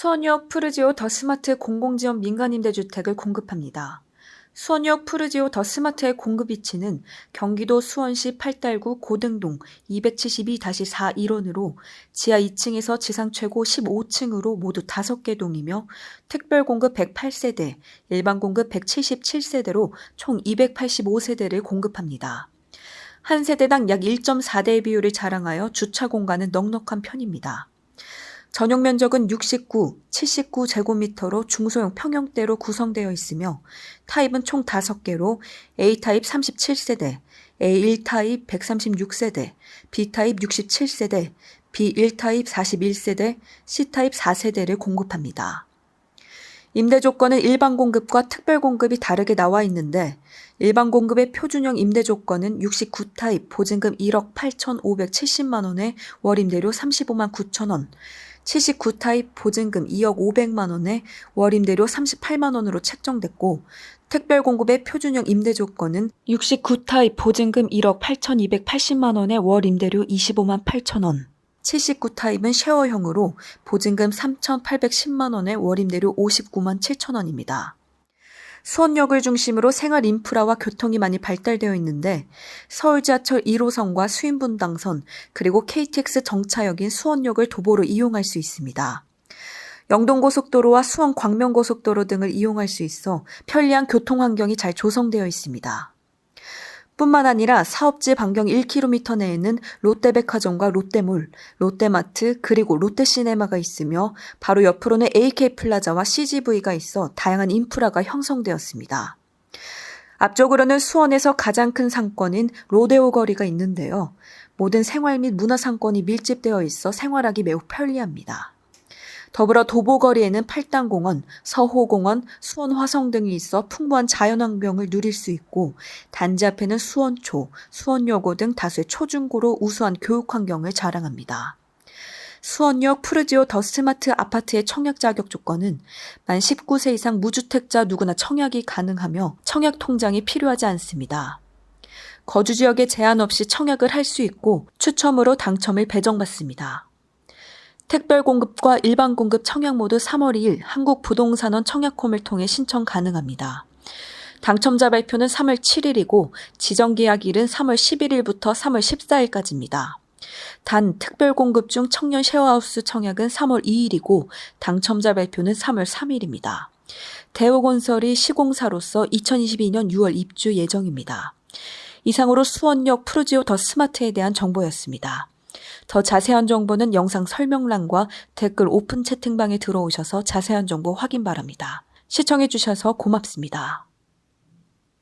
수원역 푸르지오 더 스마트 공공지원 민간임대주택을 공급합니다. 수원역 푸르지오 더 스마트의 공급 위치는 경기도 수원시 팔달구 고등동 272-4 1원으로 지하 2층에서 지상 최고 15층으로 모두 5개 동이며 특별 공급 108세대, 일반 공급 177세대로 총 285세대를 공급합니다. 한 세대당 약 1.4대의 비율을 자랑하여 주차 공간은 넉넉한 편입니다. 전용 면적은 69, 79제곱미터로 중소형 평형대로 구성되어 있으며 타입은 총 5개로 A타입 37세대, A1타입 136세대, B타입 67세대, B1타입 41세대, C타입 4세대를 공급합니다. 임대 조건은 일반 공급과 특별 공급이 다르게 나와 있는데 일반 공급의 표준형 임대 조건은 69타입 보증금 1억 8,570만 원에 월 임대료 35만 9천 원, 79타입 보증금 2억 500만 원에 월 임대료 38만 원으로 책정됐고 특별 공급의 표준형 임대 조건은 69타입 보증금 1억 8,280만 원에 월 임대료 25만 8천 원. 79타입은 쉐어형으로 보증금 3,810만 원에 월 임대료 59만 7천 원입니다. 수원역을 중심으로 생활 인프라와 교통이 많이 발달되어 있는데 서울 지하철 1호선과 수인분당선 그리고 KTX 정차역인 수원역을 도보로 이용할 수 있습니다. 영동고속도로와 수원 광명고속도로 등을 이용할 수 있어 편리한 교통 환경이 잘 조성되어 있습니다. 뿐만 아니라 사업지 반경 1km 내에는 롯데백화점과 롯데몰, 롯데마트 그리고 롯데시네마가 있으며 바로 옆으로는 AK플라자와 CGV가 있어 다양한 인프라가 형성되었습니다. 앞쪽으로는 수원에서 가장 큰 상권인 로데오 거리가 있는데요. 모든 생활 및 문화 상권이 밀집되어 있어 생활하기 매우 편리합니다. 더불어 도보거리에는 팔당공원, 서호공원, 수원화성 등이 있어 풍부한 자연환경을 누릴 수 있고 단지 앞에는 수원초, 수원여고 등 다수의 초중고로 우수한 교육환경을 자랑합니다. 수원역 푸르지오 더 스마트 아파트의 청약 자격 조건은 만 19세 이상 무주택자 누구나 청약이 가능하며 청약 통장이 필요하지 않습니다. 거주 지역에 제한 없이 청약을 할 수 있고 추첨으로 당첨을 배정받습니다. 특별 공급과 일반 공급 청약 모두 3월 2일 한국부동산원 청약홈을 통해 신청 가능합니다. 당첨자 발표는 3월 7일이고 지정 계약일은 3월 11일부터 3월 14일까지입니다. 단 특별 공급 중 청년 쉐어하우스 청약은 3월 2일이고 당첨자 발표는 3월 3일입니다. 대우건설이 시공사로서 2022년 6월 입주 예정입니다. 이상으로 수원역 푸르지오 더 스마트에 대한 정보였습니다. 더 자세한 정보는 영상 설명란과 댓글 오픈 채팅방에 들어오셔서 자세한 정보 확인 바랍니다. 시청해주셔서 고맙습니다.